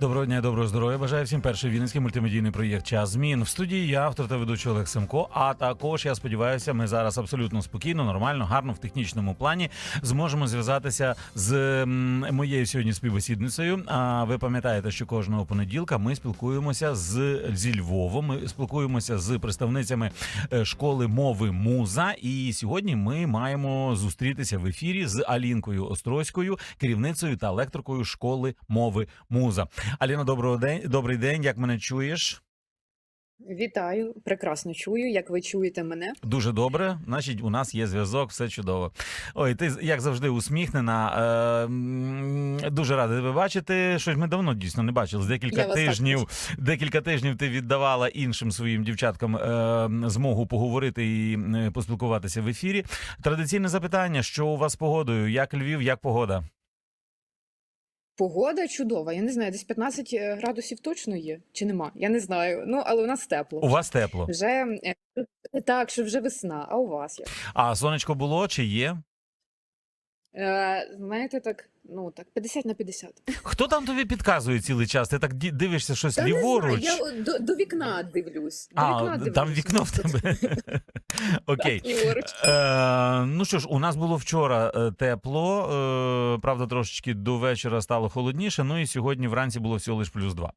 Доброго дня, доброго здоров'я. Бажаю всім перший вінницький мультимедійний проєкт Час змін. В студії я, автор та ведучий Олег Семко. А також я сподіваюся, ми зараз абсолютно спокійно, нормально, гарно в технічному плані зможемо зв'язатися з моєю сьогодні співбесідницею. А ви пам'ятаєте, що кожного понеділка ми спілкуємося з зі Львовом. Ми спілкуємося з представницями е, школи мови Муза. І сьогодні ми маємо зустрітися в ефірі з Алінкою Острозькою, керівницею та лекторкою школи мови Муза. Аліна, доброго день, добрий день. Як мене чуєш? Вітаю, прекрасно чую, як ви чуєте мене. Дуже добре. Значить, у нас є зв'язок, все чудово. Ой, ти як завжди усміхнена. Е, дуже радий тебе бачити. Щось ми давно дійсно не бачили. З декілька Я тижнів. Декілька тижнів ти віддавала іншим своїм дівчаткам е, змогу поговорити і е, поспілкуватися в ефірі. Традиційне запитання: що у вас з погодою? Як Львів, як погода? Погода чудова. Я не знаю, десь 15 градусів точно є чи нема. Я не знаю. Ну але у нас тепло. У вас тепло. Вже е, так, що вже весна. А у вас як? А сонечко було чи є? Е, знаєте, так, ну так, 50 на 50. Хто там тобі підказує цілий час? Ти так ді- дивишся щось Та не ліворуч? знаю, я до, до вікна дивлюсь. До А, вікна дивлюсь. там вікно в тебе. Окей. Так, ліворуч. Е, ну що ж, у нас було вчора е, тепло, е, правда, трошечки до вечора стало холодніше. Ну і сьогодні вранці було всього лиш плюс два.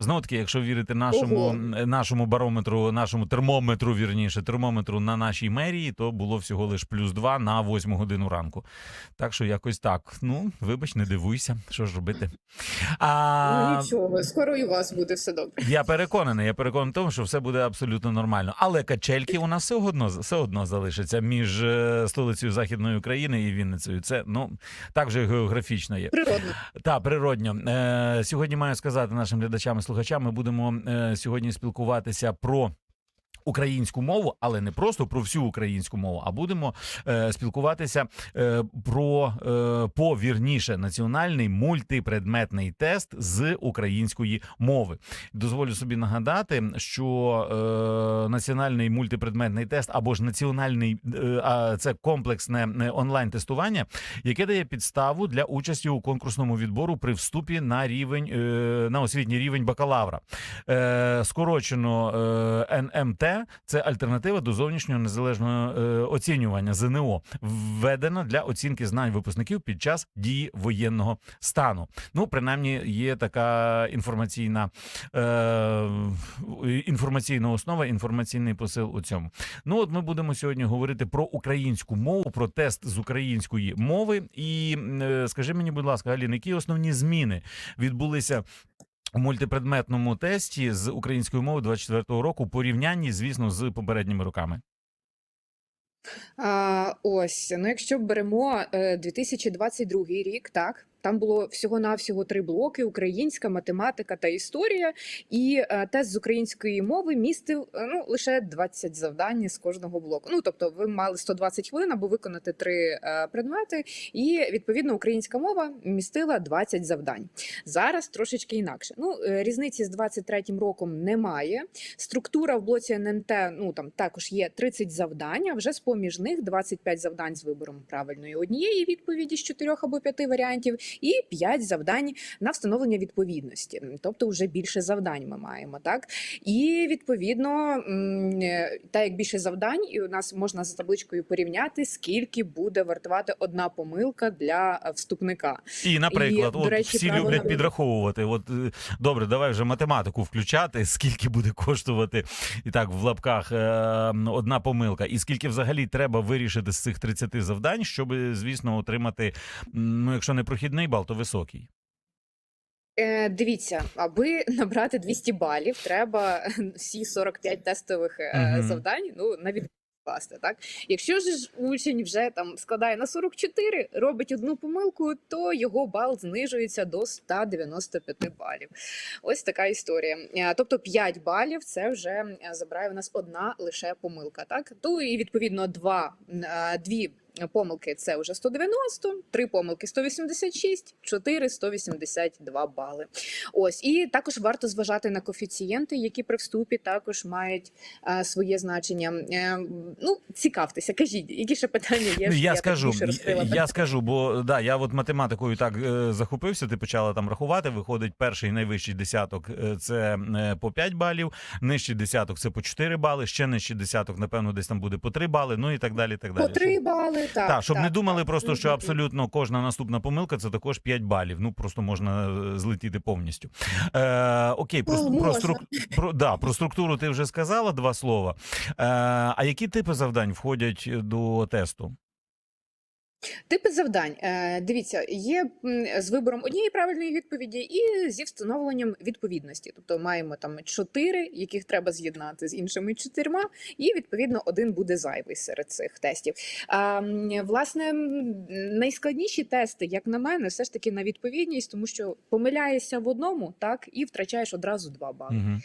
Знову таки, якщо вірити нашому, Ого. нашому барометру, нашому термометру, вірніше, термометру на нашій мерії, то було всього лиш плюс два на восьму годину ранку. Так що якось так. Ну, вибач, не дивуйся, що ж робити. А, Ну нічого, скоро і у вас буде все добре. я переконаний, я переконаний в тому, що все буде абсолютно нормально. Але качельки у нас все одно все одно залишаться між е, столицею Західної України і Вінницею. Це ну так вже географічно є. Природно. Та природньо. Е, сьогодні маю сказати нашим глядачам і слухачам. Ми будемо е, сьогодні спілкуватися про. Українську мову, але не просто про всю українську мову, а будемо е, спілкуватися е, про е, повірніше національний мультипредметний тест з української мови. Дозволю собі нагадати, що е, національний мультипредметний тест або ж національний е, це комплексне е, онлайн тестування, яке дає підставу для участі у конкурсному відбору при вступі на рівень е, на освітній рівень бакалавра. Е, скорочено е, НМТ це альтернатива до зовнішнього незалежного е, оцінювання ЗНО, введена для оцінки знань випускників під час дії воєнного стану. Ну, принаймні, є така інформаційна е, інформаційна основа, інформаційний посил у цьому. Ну, от ми будемо сьогодні говорити про українську мову, про тест з української мови. І е, скажи мені, будь ласка, Аліна, які основні зміни відбулися у мультипредметному тесті з української мови 24-го року порівнянні, звісно, з попередніми роками. А, ось, ну якщо беремо е, 2022 рік, так. Там було всього-навсього три блоки: українська, математика та історія. І е, тест з української мови містив е, ну лише 20 завдань з кожного блоку. Ну тобто, ви мали 120 хвилин, аби виконати три е, предмети, і відповідно українська мова містила 20 завдань. Зараз трошечки інакше. Ну різниці з 23-м роком немає. Структура в блоці НМТ ну там також є 30 завдань. а Вже з поміж них 25 завдань з вибором правильної однієї відповіді з чотирьох або п'яти варіантів, і 5 завдань на встановлення відповідності. Тобто, вже більше завдань ми маємо, так і відповідно, е, так як більше завдань, і у нас можна за табличкою порівняти, скільки буде вартувати одна помилка для е, вступника. І, наприклад, до от речі, всі люблять на- підраховувати. От е, добре, давай вже математику включати. Скільки буде коштувати і так в лапках одна помилка, і скільки взагалі треба вирішити з цих 30 завдань, щоб, звісно, отримати, ну, якщо не прохідний бал, то високий. Е, дивіться, аби набрати 200 балів, треба всі 45 тестових е, Мгм. завдань ну, на від скласти. Так, якщо ж учень вже там складає на 44, робить одну помилку, то його бал знижується до 195 балів. Ось така історія. Е, Тобто 5 балів це вже е, забирає у нас одна лише помилка. Так, то і відповідно два, е, дві помилки це вже 190, три помилки 186, 4 182 бали. Ось і також варто зважати на коефіцієнти, які при вступі також мають е, своє значення. Е, ну, цікавтеся, кажіть, які ще питання є? Ну, я так скажу, я скажу, бо да, я от математикою так е, захопився. Ти почала там рахувати. Виходить, перший найвищий десяток е, це е, по 5 балів, нижчий десяток це по 4 бали, ще нижчий десяток, напевно, десь там буде по 3 бали. Ну і так далі. Так далі. По три бали, так. Так, щоб не думали так. просто, що абсолютно кожна наступна помилка це також 5 балів. Ну просто можна е, злетіти повністю. Е, окей, про, Ну, про, струк, про, да, про структуру ти вже сказала два слова. Е, а які типи завдань входять до тесту? Типи завдань. Е, Дивіться, є з вибором однієї правильної відповіді і зі встановленням відповідності. Тобто маємо там чотири, яких треба з'єднати з іншими чотирма, і відповідно один буде зайвий серед цих тестів. А, власне, найскладніші тести, як на мене, все ж таки на відповідність, тому що помиляєшся в одному, так і втрачаєш одразу два бали. Угу.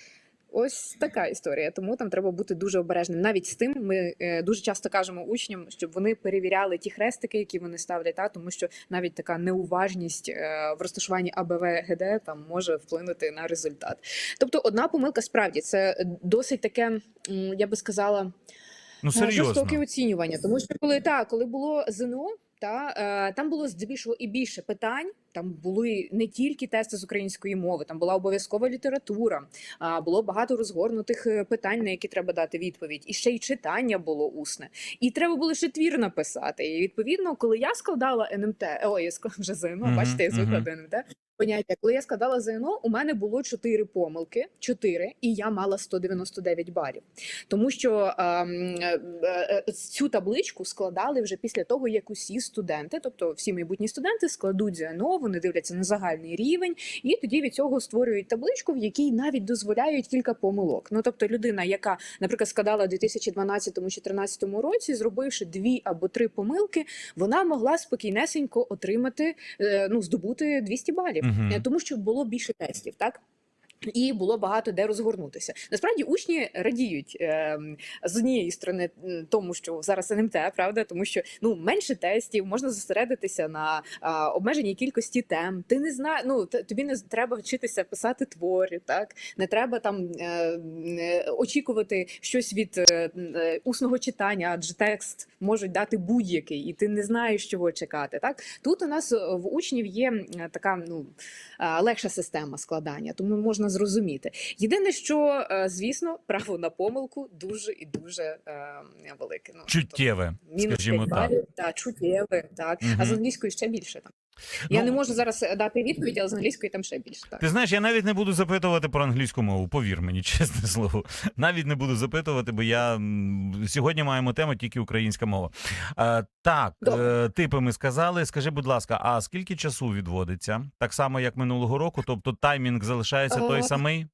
Ось така історія. Тому там треба бути дуже обережним. Навіть з тим ми е, дуже часто кажемо учням, щоб вони перевіряли ті хрестики, які вони ставлять, та тому що навіть така неуважність е, в розташуванні АБВ ГД там може вплинути на результат. Тобто, одна помилка справді це досить таке, я би сказала, Ну е, серйозно. жорстоке оцінювання. Тому що коли так, коли було ЗНО. Та е, там було здебільшого і більше питань. Там були не тільки тести з української мови, там була обов'язкова література. Було багато розгорнутих е, питань, на які треба дати відповідь. І ще й читання було усне. І треба було ще твір написати. І відповідно, коли я складала НМТ, ой, я ск- вже ЗНО, Мгм, бачите, я звикла мгм. до НМТ. Поняття, коли я складала ЗНО, у мене було чотири помилки, чотири, і я мала 199 балів. Тому що ем, е, е, цю табличку складали вже після того, як усі студенти, тобто всі майбутні студенти, складуть ЗНО, вони дивляться на загальний рівень, і тоді від цього створюють табличку, в якій навіть дозволяють кілька помилок. Ну тобто, людина, яка, наприклад, складала у 2012-2014 році, зробивши дві або три помилки, вона могла спокійнесенько отримати, е, ну здобути 200 балів. Е, тому що було більше тестів, так. І було багато де розгорнутися. Насправді учні радіють е, з однієї сторони тому, що зараз НМТ, правда, тому що ну менше тестів, можна зосередитися на а, обмеженій кількості тем. Ти не знаєш, ну тобі не треба вчитися писати твори, так не треба там е, е, очікувати щось від е, е, усного читання, адже текст можуть дати будь-який, і ти не знаєш, чого чекати. Так тут у нас е, в учнів є така ну е, легша система складання, тому можна зрозуміти. Єдине, що е, звісно, право на помилку дуже і дуже е, велике. Ну Чуттєве, тобто, скажімо так. та чуттєве, так. Угу. А з англійською ще більше там. Я Ну, не можу зараз е, дати відповідь, але з англійської там ще більше. Так. Ти знаєш, я навіть не буду запитувати про англійську мову. Повір мені, чесне слово. Навіть не буду запитувати, бо я сьогодні маємо тему тільки українська мова. А, так, Добре. е, типи ми сказали. Скажи, будь ласка, а скільки часу відводиться? Так само, як минулого року, тобто таймінг залишається той Е, самий?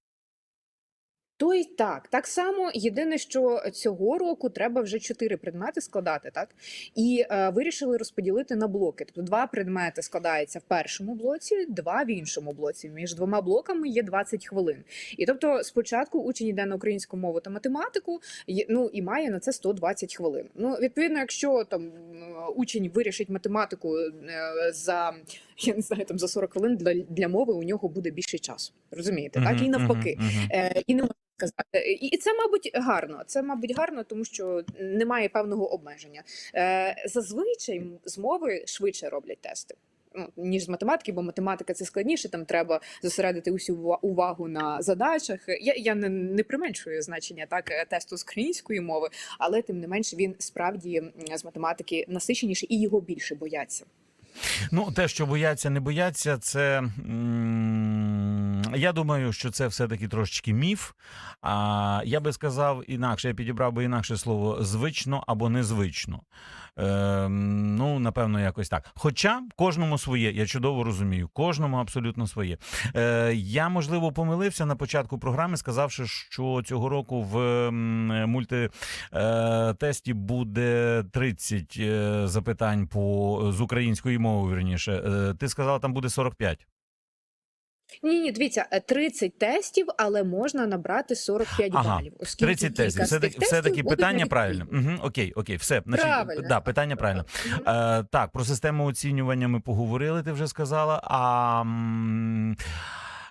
То й так, так само. Єдине, що цього року треба вже чотири предмети складати, так і е, вирішили розподілити на блоки. Тобто два предмети складаються в першому блоці, два в іншому блоці. Між двома блоками є 20 хвилин. І тобто, спочатку учень йде на українську мову та математику, є- ну і має на це 120 хвилин. Ну, відповідно, якщо там учень вирішить математику е, за я не знаю, там за 40 хвилин для, для мови у нього буде більше часу. Розумієте, так і навпаки. Е, і не можна сказати. І, це, мабуть, гарно. Це, мабуть, гарно, тому що немає певного обмеження. Е, зазвичай з мови швидше роблять тести. Ну, ніж з математики, бо математика це складніше, там треба зосередити усю увагу на задачах. Я, я не, не применшую значення так е, тесту з української мови, але тим не менш він справді з математики насиченіший і його більше бояться. Ну, те, що бояться, не бояться, це я думаю, що це все-таки трошечки міф. А я би сказав інакше, я підібрав би інакше слово звично або незвично. Ем, ну, напевно, якось так. Хоча кожному своє, я чудово розумію, кожному абсолютно своє. Е, я, можливо, помилився на початку програми, сказавши, що цього року в мультитесті буде 30 е, запитань по з української мови. Вірніше, Е, ти сказала, там буде 45. Ні, ні, дивіться, е, 30 тестів, але можна набрати 45 Ага, балів. Оскільки 30 тестів. Все, таки- все таки питання правильне. правильно. Угу, окей, окей, все. Значить, Правильно. Да, питання правильно. Е, так, про систему оцінювання ми поговорили, ти вже сказала. А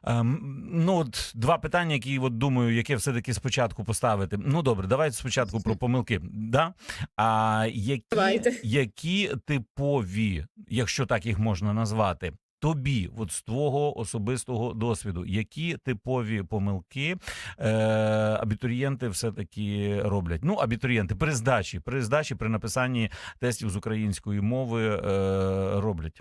ем, ну, от два питання, які от думаю, яке все-таки спочатку поставити. Ну добре, давайте спочатку про помилки. Да? А які, Давайте. які типові, якщо так їх можна назвати, тобі, от з твого особистого досвіду, які типові помилки е, абітурієнти все-таки роблять? Ну, абітурієнти при здачі, при здачі, при написанні тестів з української мови е, роблять.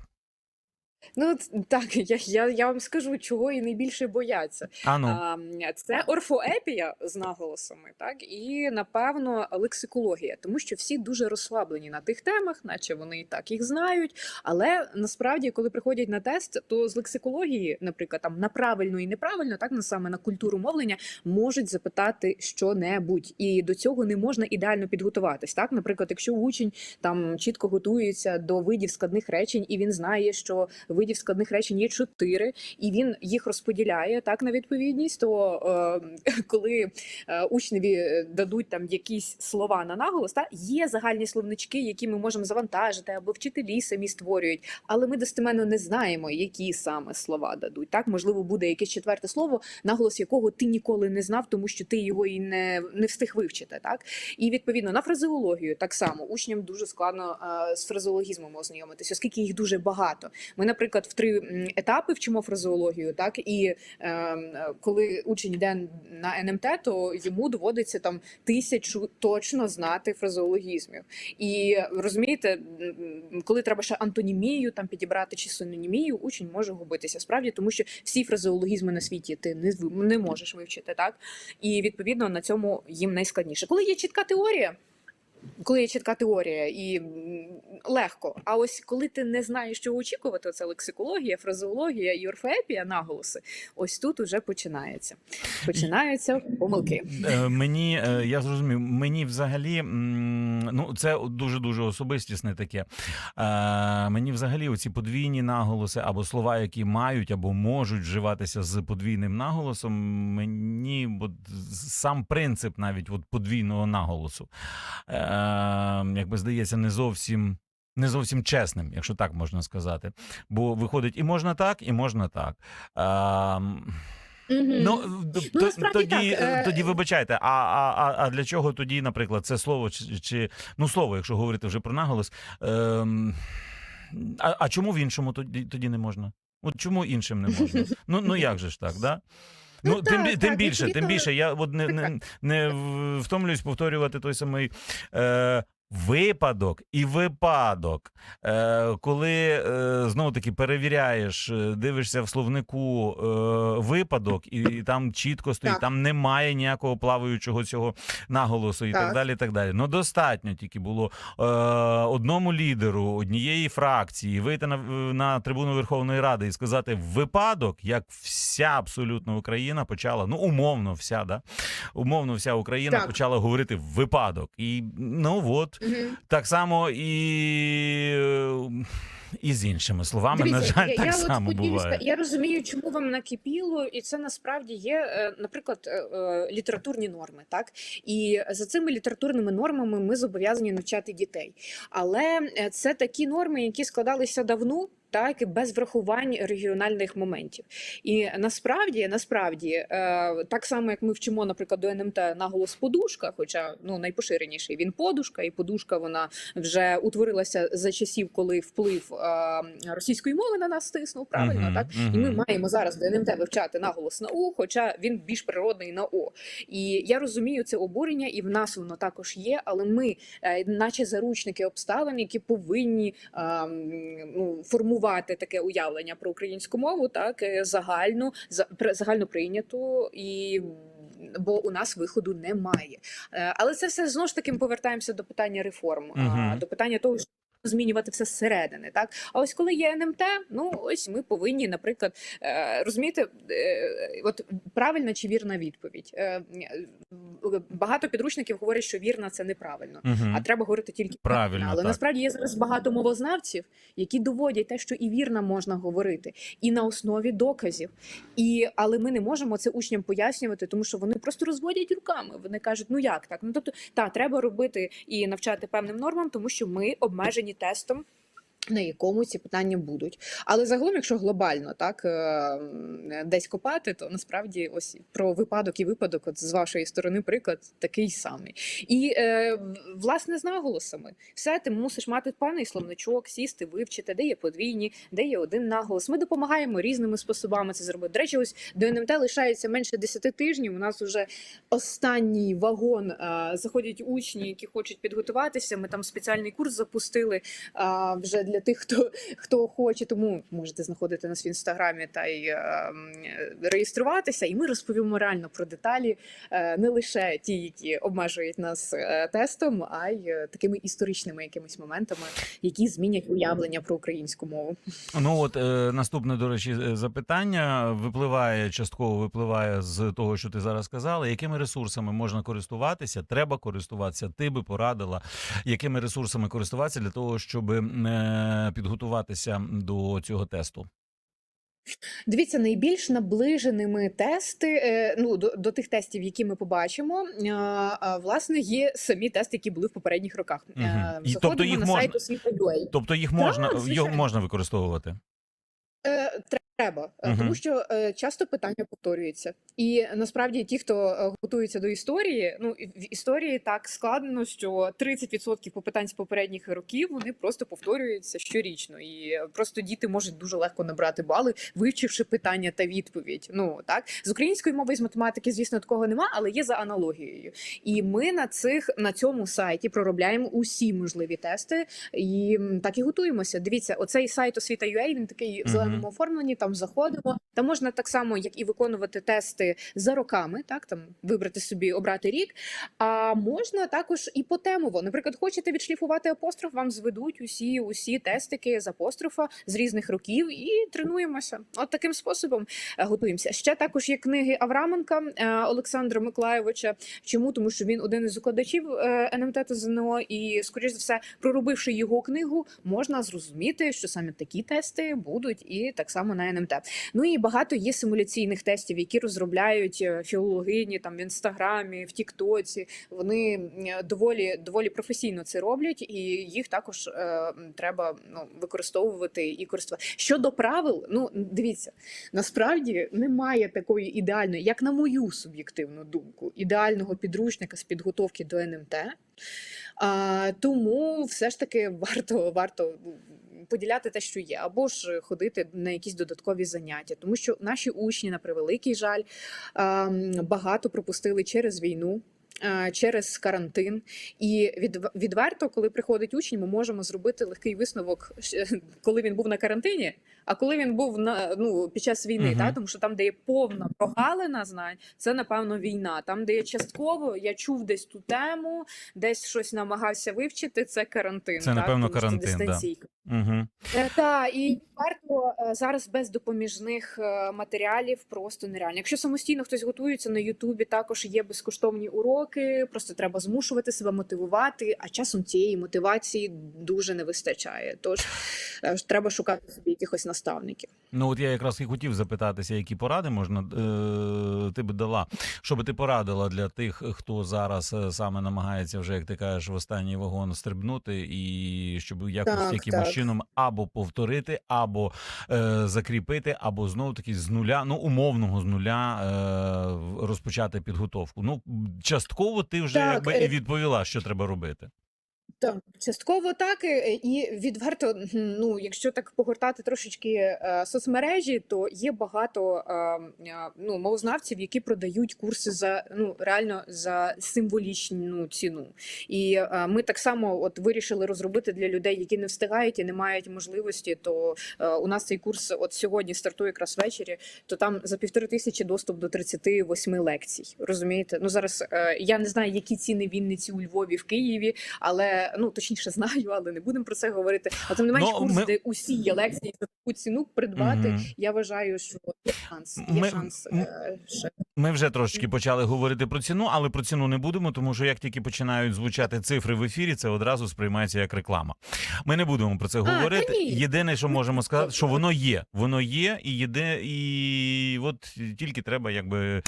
Ну так, я, я, я вам скажу, чого і найбільше бояться. А ну. А, це орфоепія з наголосами, так і напевно лексикологія, тому що всі дуже розслаблені на тих темах, наче вони і так їх знають. Але насправді, коли приходять на тест, то з лексикології, наприклад, там на правильно і неправильно, так на саме на культуру мовлення, можуть запитати що-небудь, і до цього не можна ідеально підготуватись. Так, наприклад, якщо учень там чітко готується до видів складних речень, і він знає, що видів складних речень є чотири, і він їх розподіляє так на відповідність. То е, коли е, учневі дадуть там якісь слова на наголос, та є загальні словнички, які ми можемо завантажити, або вчителі самі створюють, але ми достеменно не знаємо, які саме слова дадуть. Так можливо, буде якесь четверте слово, наголос якого ти ніколи не знав, тому що ти його і не, не встиг вивчити. Так і відповідно на фразеологію так само учням дуже складно е, з фразеологізмом ознайомитися, оскільки їх дуже багато. Ми, наприклад, в три етапи вчимо фразеологію, так і е, коли учень йде на НМТ, то йому доводиться там тисячу точно знати фразеологізмів. І розумієте, коли треба ще антонімію там підібрати чи синонімію, учень може губитися справді, тому що всі фразеологізми на світі ти не не можеш вивчити, так і відповідно на цьому їм найскладніше. Коли є чітка теорія. Коли є чітка теорія і легко. А ось коли ти не знаєш, що очікувати, це лексикологія, фразеологія і орфоепія, наголоси. Ось тут уже починається. Починаються помилки. Е, Мені е, я зрозумів, мені взагалі ну це дуже дуже особистісне таке. Е, Мені взагалі оці подвійні наголоси або слова, які мають або можуть вживатися з подвійним наголосом. Мені от сам принцип навіть от подвійного наголосу, е, якби здається, не зовсім. Не зовсім чесним, якщо так можна сказати. Бо виходить і можна так, і можна так. Ем, Ну, д- Ну, насправді тоді, так, е, е, тоді вибачайте, а, а, а, а для чого тоді, наприклад, це слово чи, чи ну слово, якщо говорити вже про наголос. Ем, а, а чому в іншому тоді, тоді не можна? От чому іншим не можна? Ну, ну як же ж так, да? Ну, Ну, тим, так, тим так, більше, тим більше. Я от не, не, не втомлююсь повторювати той самий е, випадок і випадок. Е, коли е, знову таки перевіряєш, е, дивишся в словнику е, випадок, і там чітко стоїть, Так. там немає ніякого плаваючого цього наголосу і так, Так. далі. так далі. Ну достатньо тільки було е, одному лідеру однієї фракції вийти на, на трибуну Верховної Ради і сказати випадок, як вся абсолютно Україна почала, ну умовно, вся, да? умовно, вся Україна Так. почала говорити випадок. І ну от Мгм. так само і, і з іншими словами, на жаль, я, так я само от буває. Я розумію, чому вам накипіло, і це насправді є, е, наприклад, е, е, літературні норми. Так і за цими літературними нормами ми зобов'язані навчати дітей. Але це такі норми, які складалися давно. Так, і без врахувань регіональних моментів, і насправді, насправді, е, так само як ми вчимо, наприклад, до НМТ наголос подушка, хоча ну найпоширеніший він подушка, і подушка вона вже утворилася за часів, коли вплив е, російської мови на нас стиснув. Правильно, Мгм, так і ми маємо зараз до НМТ вивчати наголос на О, хоча він більш природний на О. І я розумію це обурення, і в нас воно також є. Але ми, е, наче заручники обставин, які повинні е, ну, формувати таке уявлення про українську мову, так загальну загально за пр- загально прийнято і. Бо у нас виходу немає, Е, але це все знову ж таки ми повертаємося до питання реформ, а, Мгм. до питання того, змінювати все зсередини. Так, а ось коли є НМТ, ну ось ми повинні, наприклад, е, розумієте, е, от правильна чи вірна відповідь. Е, Багато підручників говорять, що вірна це неправильно. Мгм. А треба говорити тільки Правильно, Але так. насправді є зараз багато мовознавців, які доводять те, що і вірно можна говорити, і на основі доказів. І але ми не можемо це учням пояснювати, тому що вони просто розводять руками. Вони кажуть, ну як так? Ну тобто, та треба робити і навчати певним нормам, тому що ми обмежені тестом. На якому ці питання будуть, але загалом, якщо глобально так е, десь копати, то насправді ось про випадок і випадок, от з вашої сторони, приклад такий самий. І е, власне з наголосами, все ти мусиш мати певний словничок, сісти, вивчити, де є подвійні, де є один наголос. Ми допомагаємо різними способами це зробити. До речі, ось до НМТ лишається менше 10 тижнів. У нас вже останній вагон е, заходять учні, які хочуть підготуватися. Ми там спеціальний курс запустили а, вже для тих, хто хто хоче. Тому можете знаходити нас в інстаграмі та й е, реєструватися. І ми розповімо реально про деталі, е, не лише ті, які обмежують нас е, тестом, а й е, такими історичними якимись моментами, які змінять уявлення про українську мову. Ну от е, наступне, до речі, е, запитання випливає частково випливає з того, що ти зараз сказала. Якими ресурсами можна користуватися? Треба користуватися. Ти би порадила, якими ресурсами користуватися для того, щоб е, підготуватися до цього тесту? Дивіться, найбільш наближеними тести, е, ну до, до тих тестів, які ми побачимо, е, власне, є самі тести, які були в попередніх роках. Угу. Тобто їх на можна- сайту Тобто їх можна Так, його можна використовувати. Е, Треба, е, Мгм. тому що е, часто питання повторюються, і насправді ті, хто е, готується до історії, ну в історії так складно, що 30% питань з попередніх років вони просто повторюються щорічно, і е, просто діти можуть дуже легко набрати бали, вивчивши питання та відповідь. Ну так з української мови і з математики, звісно, такого нема, але є за аналогією. І ми на цих на цьому сайті проробляємо усі можливі тести, і так і готуємося. Дивіться, оцей сайт освіта.ua, він такий в Мгм. Зеленому оформленні. Там заходимо. Там можна так само, як і виконувати тести за роками, так там вибрати собі, обрати рік. А можна також і по темово. Наприклад, хочете відшліфувати апостроф, вам зведуть усі усі тестики з апострофа з різних років і тренуємося. От таким способом е, готуємося. Ще також є книги Авраменка е, Олександра Миколайовича. Чому? Тому що він один із викладачів е, НМТ та ЗНО, і скоріш за все, проробивши його книгу, можна зрозуміти, що саме такі тести будуть і так само на НМТ. Ну і багато є симуляційних тестів, які розробляють е, філологині там в інстаграмі, в Тіктоці. Вони доволі доволі професійно це роблять, і їх також е, треба ну використовувати і користувати. Щодо правил, ну дивіться, насправді немає такої ідеальної, як на мою суб'єктивну думку, ідеального підручника з підготовки до НМТ. А, тому все ж таки варто варто поділяти те, що є, або ж ходити на якісь додаткові заняття, тому що наші учні, на превеликий жаль, багато пропустили через війну. Через карантин, і від, відверто, коли приходить учень, ми можемо зробити легкий висновок, коли він був на карантині, а коли він був на ну під час війни, Мгм. та тому що там, де є повна прогалина знань, це напевно війна. Там, де є частково, я чув десь ту тему, десь щось намагався вивчити. Це карантин. Це, так, напевно, тому карантин, да. Угу. Та і варто е, зараз без допоміжних е, матеріалів просто нереально. Якщо самостійно хтось готується на Ютубі, також є безкоштовні уроки. Просто треба змушувати себе мотивувати. А часом цієї мотивації дуже не вистачає. Тож треба шукати собі якихось наставників. Ну от я якраз і хотів запитатися, які поради можна е, ти би дала, що би ти порадила для тих, хто зараз е, саме намагається вже, як ти кажеш, в останній вагон стрибнути, і щоб якось Так, якимось так. чином або повторити, або е, закріпити, або знову таки з нуля, ну умовного з нуля е, розпочати підготовку. Ну частково ти вже Так, якби е, і відповіла, що треба робити. Так, частково так е, і відверто, ну якщо так погортати трошечки е, соцмережі, то є багато е, е, ну мовознавців, які продають курси за ну реально за символічну ціну. І е, ми так само от вирішили розробити для людей, які не встигають і не мають можливості. То е, у нас цей курс от сьогодні стартує якраз ввечері. То там за півтори тисячі доступ до 38 лекцій. Розумієте? Ну зараз е, я не знаю, які ціни в Вінниці у Львові в Києві, але ну точніше знаю, але не будемо про це говорити. А тим не менш Ну, курс, ми- де усі є лекції за таку ціну придбати. Мгм. Я вважаю, що є шанс. Є Ми- шанс е, ще. Ми вже трошечки почали говорити про ціну, але про ціну не будемо, тому що як тільки починають звучати цифри в ефірі, це одразу сприймається як реклама. Ми не будемо про це говорити. Єдине, що можемо сказати, що воно є. Воно є, і єде, і от тільки треба, якби.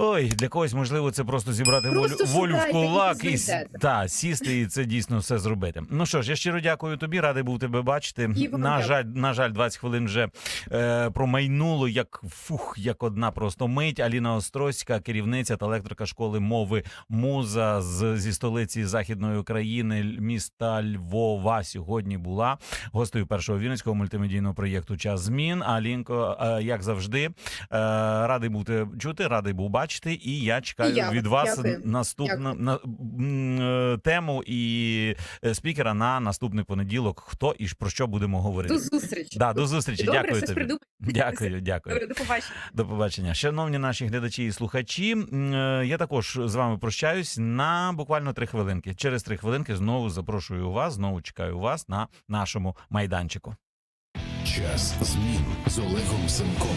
Ой, для когось можливо це просто зібрати волю, Просто волю в кулак і, та, сісти і це дійсно все зробити. Ну що ж, я щиро дякую тобі, радий був тебе бачити. І На жаль, на жаль, 20 хвилин вже е, промайнуло як фух, як одна просто мить. Аліна Острозька, керівниця та лекторка школи мови Муза з, зі столиці Західної України, міста Львова. Сьогодні була гостею першого вінницького мультимедійного проєкту Час змін. Алінко, е, як завжди, е, радий бути чути, радий був бачити. І я чекаю І я від вас. Дякую. наступну на е, тему і е, спікера на наступний понеділок. Хто і про що будемо говорити? До зустрічі. Да, до зустрічі. Добре, Дякую тобі. придумаю. Дякую, дякую. Добре, до побачення. До побачення. Шановні наші глядачі і слухачі. е, Я також з вами прощаюсь на буквально три хвилинки. Через три хвилинки знову запрошую вас, знову чекаю вас на нашому майданчику. Час змін з Олегом Семком.